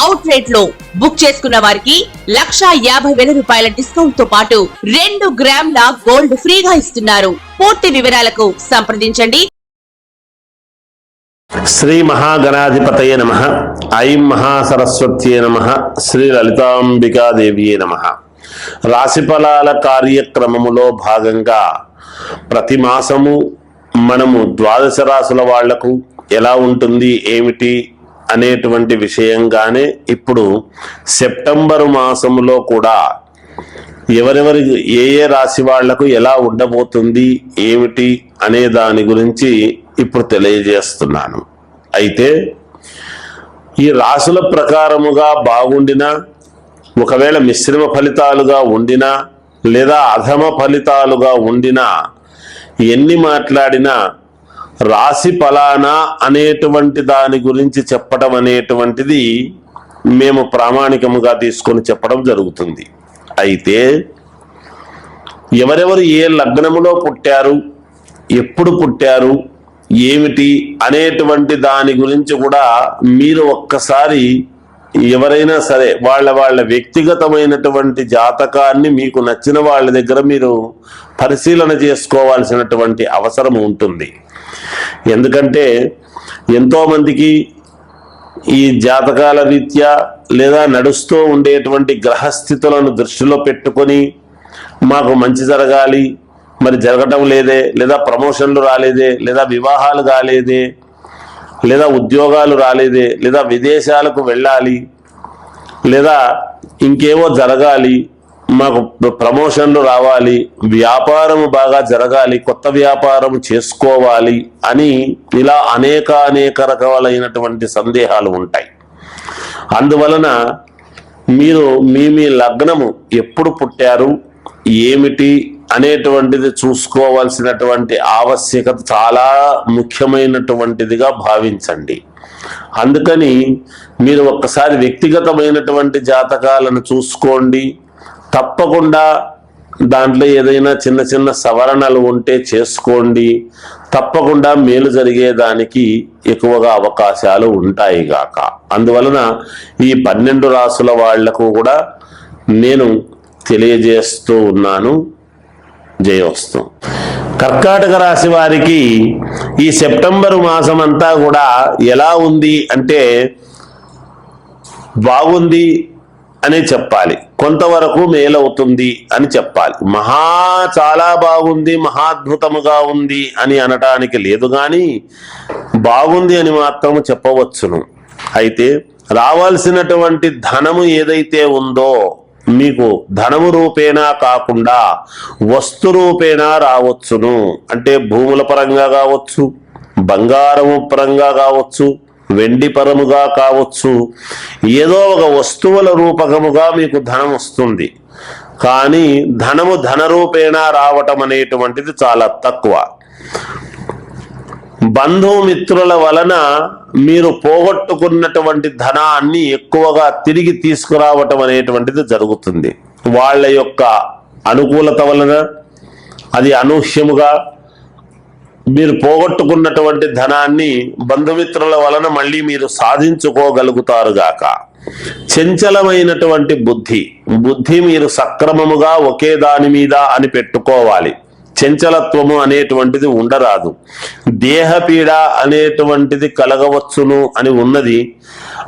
Out రేట్లో book చేసుకున్న వారికి లక్షా యాభై వేల రూపాయల డిస్కౌంట్తో పాటు రెండు గ్రాముల గోల్డ్ ఫ్రీగా ఇస్తున్నారు. పూర్తి వివరాలకు సంప్రదించండి. శ్రీ మహాగణాధిపతయ నమ. ఐం మహాసరస్వత్యే నమ. శ్రీ లలితాంబికాదేవియే నమ. రాశిఫలాల కార్యక్రమములో భాగంగా ప్రతి మాసము మనము ద్వాదశ రాశుల వాళ్ళకు ఎలా ఉంటుంది ఏమిటి అనేటువంటి విషయంగానే ఇప్పుడు సెప్టెంబరు మాసములో కూడా ఎవరెవరి ఏ ఏ రాశి వాళ్ళకు ఎలా ఉండబోతుంది ఏమిటి అనే దాని గురించి ఇప్పుడు తెలియజేస్తున్నాను. అయితే ఈ రాసుల ప్రకారముగా బాగుండినా ఒకవేళ మిశ్రమ ఫలితాలుగా ఉండినా లేదా అధమ ఫలితాలుగా ఉండినా ఎన్ని మాట్లాడినా రాశి ఫలానా అనేటువంటి దాని గురించి చెప్పడం అనేటువంటిది మేము ప్రామాణికముగా తీసుకొని చెప్పడం జరుగుతుంది. అయితే ఎవరెవరు ఏ లగ్నములో పుట్టారు ఎప్పుడు పుట్టారు ఏమిటి అనేటువంటి దాని గురించి కూడా మీరు ఒక్కసారి ఎవరైనా సరే వాళ్ళ వాళ్ళ వ్యక్తిగతమైనటువంటి జాతకాన్ని మీకు నచ్చిన వాళ్ళ దగ్గర మీరు పరిశీలన చేసుకోవాల్సినటువంటి అవసరం ఉంటుంది. ఎందుకంటే ఎంతోమందికి ఈ జాతకాల రీత్యా లేదా నడుస్తూ ఉండేటువంటి గ్రహస్థితులను దృష్టిలో పెట్టుకొని మాకు మంచి జరగాలి మరి జరగటం లేదే లేదా ప్రమోషన్లు రాలేదే లేదా వివాహాలు కాలేదే లేదా ఉద్యోగాలు రాలేదే లేదా విదేశాలకు వెళ్ళాలి లేదా ఇంకేవో జరగాలి మాకు ప్రమోషన్లు రావాలి వ్యాపారం బాగా జరగాలి కొత్త వ్యాపారం చేసుకోవాలి అని ఇలా అనేక అనేక రకాలైనటువంటి సందేహాలు ఉంటాయి. అందువలన మీరు మీ మీ లగ్నము ఎప్పుడు పుట్టారు ఏమిటి అనేటువంటిది చూసుకోవాల్సినటువంటి ఆవశ్యకత చాలా ముఖ్యమైనటువంటిదిగా భావించండి. అందుకని మీరు ఒక్కసారి వ్యక్తిగతమైనటువంటి జాతకాలను చూసుకోండి తప్పకుండా దాంట్లో ఏదైనా చిన్న చిన్న సవరణలు ఉంటే చేసుకోండి. తప్పకుండా మేలు జరిగేదానికి ఎక్కువగా అవకాశాలు ఉంటాయి గాక. అందువలన ఈ పన్నెండు రాసుల వాళ్ళకు కూడా నేను తెలియజేస్తూ ఉన్నాను. జయోస్తు కర్కాటక రాశి వారికి ఈ సెప్టెంబర్ మాసం అంతా కూడా ఎలా ఉంది అంటే బాగుంది అని చెప్పాలి. కొంతవరకు మేలవుతుంది అని చెప్పాలి. మహా చాలా బాగుంది మహాద్భుతముగా ఉంది అని అనటానికి లేదు కానీ బాగుంది అని మాత్రం చెప్పవచ్చును. అయితే రావాల్సినటువంటి ధనము ఏదైతే ఉందో మీకు ధనము రూపేణా కాకుండా వస్తు రూపేణా రావచ్చును. అంటే భూముల పరంగా కావచ్చు బంగారము పరంగా కావచ్చు వెండి పరముగా కావచ్చు. ఏదో ఒక వస్తువుల రూపకముగా మీకు ధనం వస్తుంది. కానీ ధనము ధన రూపేణా రావటం అనేటువంటిది చాలా తక్కువ. బంధుమిత్రుల వలన మీరు పోగొట్టుకున్నటువంటి ధనాన్ని ఎక్కువగా తిరిగి తీసుకురావటం అనేటువంటిది జరుగుతుంది. వాళ్ళ యొక్క అనుకూలత వలన అది అనూహ్యముగా మీరు పోగొట్టుకున్నటువంటి ధనాన్ని బంధుమిత్రుల వలన మళ్ళీ మీరు సాధించుకోగలుగుతారు గాక. చంచలమైనటువంటి బుద్ధి. బుద్ధి మీరు సక్రమముగా ఒకే దాని మీద అని పెట్టుకోవాలి. చంచలత్వము అనేటువంటిది ఉండరాదు. దేహపీడ అనేటువంటిది కలగవచ్చును అని ఉన్నది.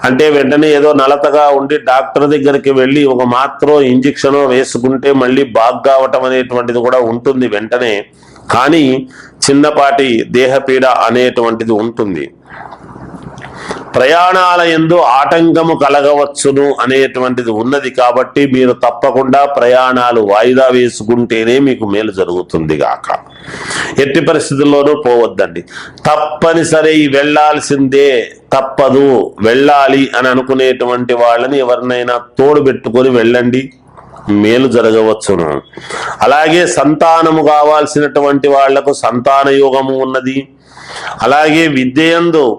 అంటే వెంటనే ఏదో నలతగా ఉండి డాక్టర్ దగ్గరికి వెళ్ళి ఒక మాత్రో ఇంజక్షనో వేసుకుంటే మళ్ళీ బాగ్ కావటం అనేటువంటిది కూడా ఉంటుంది వెంటనే. కానీ చిన్నపాటి దేహపీడ అనేటువంటిది ఉంటుంది. ప్రయాణాల ఎందు ఆటంకము కలగవచ్చును అనేటువంటిది ఉన్నది కాబట్టి మీరు తప్పకుండా ప్రయాణాలు వాయిదా వేసుకుంటేనే మీకు మేలు జరుగుతుంది గాక. ఎట్టి పరిస్థితుల్లోనూ పోవద్దండి. తప్పనిసరి వెళ్ళాల్సిందే తప్పదు. వెళ్ళాలి అని అనుకునేటువంటి వాళ్ళని ఎవరినైనా తోడు పెట్టుకొని వెళ్ళండి. మేలు జరగవచ్చును. అలాగే సంతానము కావాల్సినటువంటి వాళ్ళకు సంతాన యోగము ఉన్నది. అలాగే విద్యయందు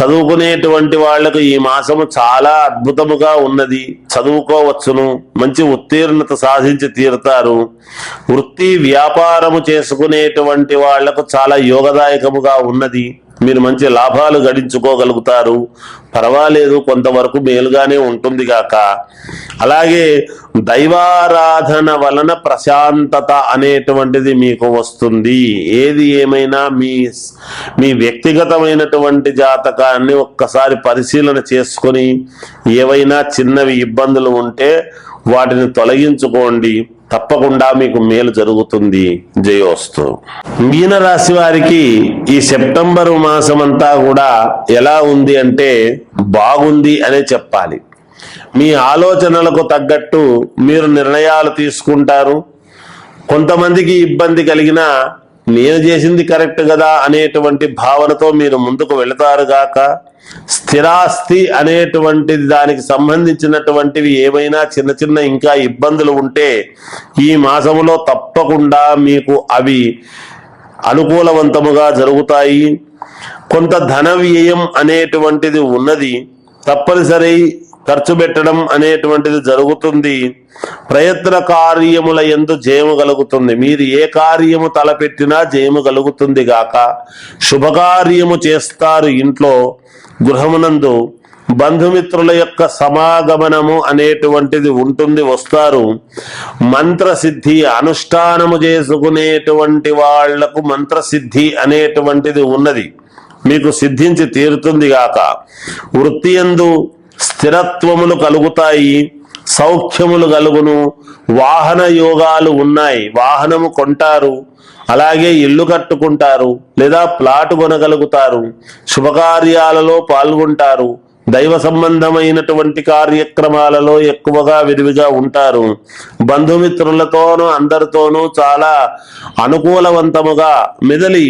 చదువుకునేటువంటి వాళ్ళకు ఈ మాసము చాలా అద్భుతముగా ఉన్నది. చదువుకోవచ్చును మంచి ఉత్తీర్ణత సాధించి తీరుతారు. వృత్తి వ్యాపారము చేసుకునేటువంటి వాళ్ళకు చాలా యోగదాయకముగా ఉన్నది. మీరు మంచి లాభాలు గడించుకోగలుగుతారు. పర్వాలేదు కొంతవరకు మేలుగానే ఉంటుంది గాక. అలాగే దైవారాధన వలన ప్రశాంతత అనేటువంటిది మీకు వస్తుంది. ఏది ఏమైనా మీ మీ వ్యక్తిగతమైనటువంటి జాతకాన్ని ఒక్కసారి పరిశీలన చేసుకొని ఏవైనా చిన్నవి ఇబ్బందులు ఉంటే వాటిని తొలగించుకోండి. తప్పకుండా మీకు మేలు జరుగుతుంది. జయోస్తు. మీనరాశి వారికి ఈ సెప్టెంబరు మాసం అంతా కూడా ఎలా ఉంది అంటే బాగుంది అనే చెప్పాలి. మీ ఆలోచనలకు తగ్గట్టు మీరు నిర్ణయాలు తీసుకుంటారు. కొంతమందికి ఇబ్బంది కలిగిన నేను చేసింది కరెక్ట్ కదా అనేటువంటి భావనతో మీరు ముందుకు వెళతారు గాక స్థిరాస్తి అనేటువంటిది దానికి సంబంధించినటువంటివి ఏమైనా చిన్న చిన్న ఇంకా ఇబ్బందులు ఉంటే ఈ మాసములో తప్పకుండా మీకు అవి అనుకూలవంతముగా జరుగుతాయి. కొంత ధన వ్యయం అనేటువంటిది ఉన్నది. తప్పనిసరి ఖర్చు పెట్టడం అనేటువంటిది జరుగుతుంది. ప్రయత్న కార్యముల ఎందు జయము కలుగుతుంది. మీరు ఏ కార్యము తలపెట్టినా జయము కలుగుతుంది గాక. శుభకార్యము చేస్తారు ఇంట్లో గృహమునందు. బంధుమిత్రుల యొక్క సమాగమనము అనేటువంటిది ఉంటుంది వస్తారు. మంత్రసిద్ధి అనుష్ఠానము చేసుకునేటువంటి వాళ్ళకు మంత్రసిద్ధి అనేటువంటిది ఉన్నది. మీకు సిద్ధించి తీరుతుంది గాక. వృత్తి యందు స్థిరత్వములు కలుగుతాయి సౌఖ్యములు కలుగును వాహన యోగాలు ఉన్నాయి. వాహనము కొంటారు అలాగే ఇల్లు కట్టుకుంటారు లేదా ప్లాట్ కొనగలుగుతారు శుభకార్యాలలో పాల్గొంటారు దైవ సంబంధమైనటువంటి కార్యక్రమాలలో ఎక్కువగా విరివిగా ఉంటారు. బంధుమిత్రులతోనూ అందరితోనూ చాలా అనుకూలవంతముగా మెదలి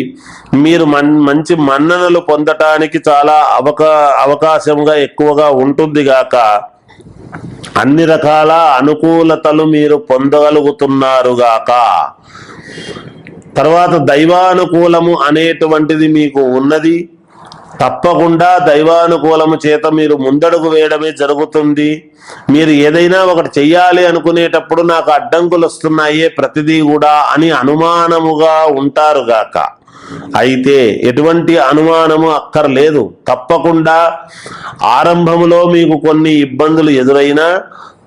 మీరు మన్ మంచి మన్ననలు పొందటానికి చాలా అవకా అవకాశంగా ఎక్కువగా ఉంటుంది గాక. అన్ని రకాల అనుకూలతలు మీరు పొందగలుగుతున్నారుగాక తర్వాత దైవానుకూలము అనేటువంటిది మీకు ఉన్నది. తప్పకుండా దైవానుకూలము చేత మీరు ముందడుగు వేయడమే జరుగుతుంది. మీరు ఏదైనా ఒకటి చెయ్యాలి అనుకునేటప్పుడు నాకు అడ్డంకులు వస్తున్నాయే ప్రతిదీ కూడా అని అనుమానముగా ఉంటారు గాక. అయితే ఎటువంటి అనుమానము అక్కర్లేదు. తప్పకుండా ఆరంభములో మీకు కొన్ని ఇబ్బందులు ఎదురైనా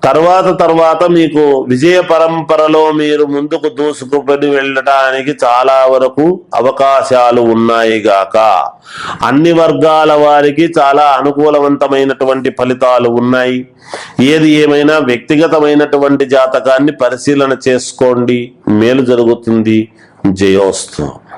తర్వాత తర్వాత మీకు విజయ పరంపరలో మీరు ముందుకు దూసుకుని వెళ్ళటానికి చాలా వరకు అవకాశాలు ఉన్నాయి గాక. అన్ని వర్గాల వారికి చాలా అనుకూలవంతమైనటువంటి ఫలితాలు ఉన్నాయి. ఏది ఏమైనా వ్యక్తిగతమైనటువంటి జాతకాన్ని పరిశీలన చేసుకోండి. మేలు జరుగుతుంది. జయోస్తు.